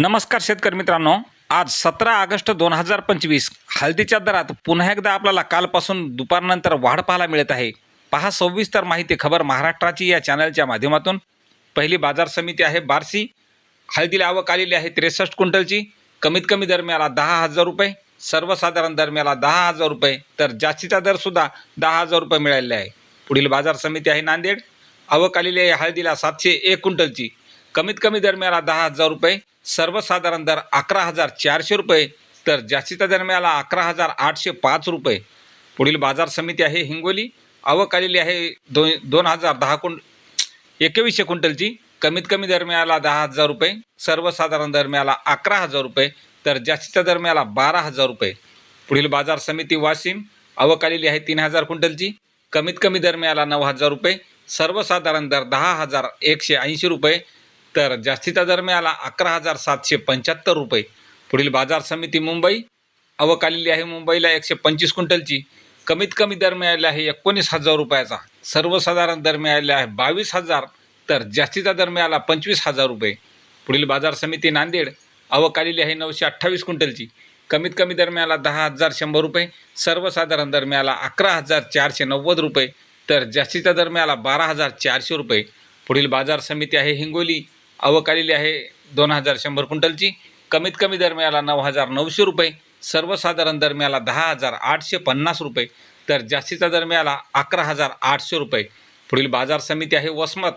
नमस्कार शेतकरी मित्रांनो. आज सतरा ऑगस्ट दोन हजार पंचवीस. हळदीच्या दरात पुन्हा एकदा आपल्याला कालपासून दुपारनंतर वाढ पाहायला मिळत आहे. पहा सविस्तर माहिती खबर महाराष्ट्राची या चॅनलच्या माध्यमातून. पहिली बाजार समिती आहे बारसी. हळदीला आवक आलेली आहे त्रेसष्ट क्विंटलची. कमीत कमी दर मिळाला दहा हजार रुपये. सर्वसाधारण दर मिळाला दहा हजार रुपये. तर जास्तीचा दरसुद्धा दहा हजार रुपये मिळालेला आहे. पुढील बाजार समिती आहे नांदेड. आवक आलेली आहे हळदीला सातशे एक क्विंटलची. कमीत कमी दर मिळाला दहा हजार रुपये सर्वसाधारण दर अकरा हजार चारशे रुपये तर जास्तीचा दर मिळाला अकरा हजार आठशे पाच रुपये. पुढील बाजार समिती आहे हिंगोली आवक आलेली आहे दोन दोन हजार दहा कुंट एकवीसशे क्विंटलची. कमीत कमी दर मिळाला दहा हजार रुपये सर्वसाधारण दर मिळाला अकरा हजार रुपये तर जास्तीचा दर मिळाला बारा हजार रुपये. पुढील बाजार समिती वाशिम आवक आलेली आहे तीन हजार क्विंटलची. कमीत कमी दर मिळाला नऊ हजार रुपये सर्वसाधारण दर दहा हजार एकशे ऐंशी रुपये तर जास्तीचा दर मिळाला अकरा हजार सातशे पंच्याहत्तर रुपये. पुढील बाजार समिती मुंबई. आवक आलेली आहे मुंबईला एकशे पंचवीस क्विंटलची. कमीत कमी दर मिळालेला आहे एकोणीस हजार रुपयाचा. सर्वसाधारण दर मिळालेला आहे बावीस हजार. तर जास्तीचा दर मिळाला पंचवीस हजार रुपये. पुढील बाजार समिती नांदेड. आवक आलेली आहे नऊशे अठ्ठावीस क्विंटलची. कमीत कमी दर मिळाला दहा हजार शंभर रुपये. सर्वसाधारण दर मिळाला अकरा हजार चारशे नव्वद रुपये. तर जास्तीचा दर मिळाला बारा हजार चारशे रुपये. पुढील बाजार समिती आहे हिंगोली. आवक आलेली आहे दोन हजार शंभर क्विंटलची. कमीत कमी दर मिळाला नऊ हजार नऊशे रुपये सर्वसाधारण दर मिळाला दहा हजार आठशे पन्नास रुपये तर जास्तीचा दर मिळाला अकरा हजार आठशे रुपये. पुढील बाजार समिती आहे वसमत.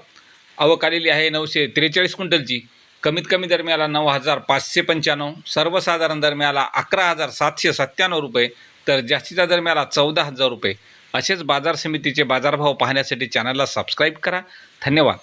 आवक आलेली आहे नऊशे त्रेचाळीस क्विंटलची. कमीत कमी दर मिळाला नऊ हजार पाचशे पंच्याण्णव सर्वसाधारण दर मिळाला अकरा हजार सातशे सत्त्याण्णव रुपये तर जास्तीचा दर मिळाला चौदा हजार रुपये. असेच बाजार समितीचे बाजारभाव पाहण्यासाठी चॅनलला सबस्क्राईब करा. धन्यवाद.